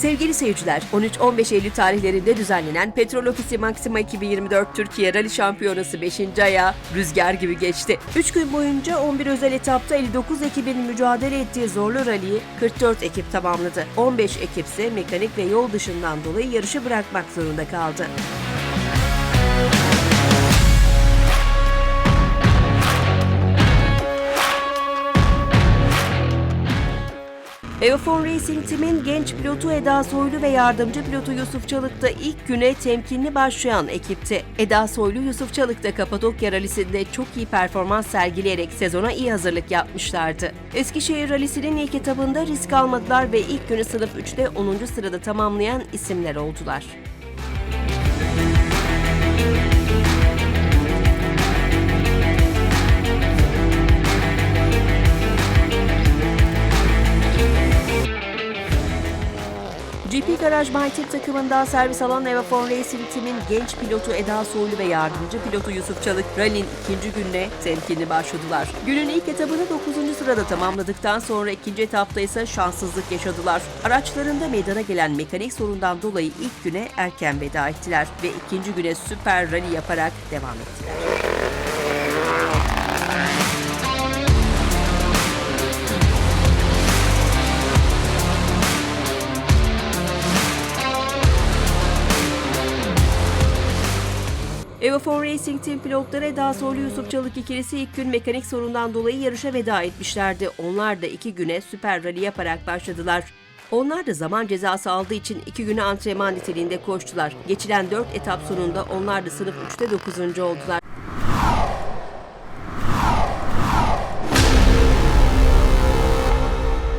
Sevgili seyirciler, 13-15 Eylül tarihlerinde düzenlenen Petrol Ofisi Maxima 2024 Türkiye Rally Şampiyonası 5. ayağı rüzgar gibi geçti. 3 gün boyunca 11 özel etapta 59 ekibin mücadele ettiği zorlu rally'i 44 ekip tamamladı. 15 ekip ise mekanik ve yol dışından dolayı yarışı bırakmak zorunda kaldı. Eofon Racing Team'in genç pilotu Eda Soylu ve yardımcı pilotu Yusuf Çalık da ilk güne temkinli başlayan ekipti. Eda Soylu, Yusuf Çalık da Kapadokya Rally'sinde çok iyi performans sergileyerek sezona iyi hazırlık yapmışlardı. Eskişehir Rally'sinin ilk etabında risk almadılar ve ilk günü sınıf 3'te 10. sırada tamamlayan isimler oldular. GP Garaj Mytek takımından servis alan Evafon Racing Team'in genç pilotu Eda Soylu ve yardımcı pilotu Yusuf Çalık rally'nin ikinci gününe temkinli başladılar. Günün ilk etabını 9. sırada tamamladıktan sonra ikinci etapta ise şanssızlık yaşadılar. Araçlarında meydana gelen mekanik sorundan dolayı ilk güne erken veda ettiler ve ikinci güne süper rally yaparak devam ettiler. Evafon Racing Team pilotları Eda Soylu Yusuf Çalık ikilisi ilk gün mekanik sorundan dolayı yarışa veda etmişlerdi. Onlar da iki güne süper rally yaparak başladılar. Onlar da zaman cezası aldığı için iki güne antrenman niteliğinde koştular. Geçilen dört etap sonunda onlar da sınıf 3'te 9. oldular.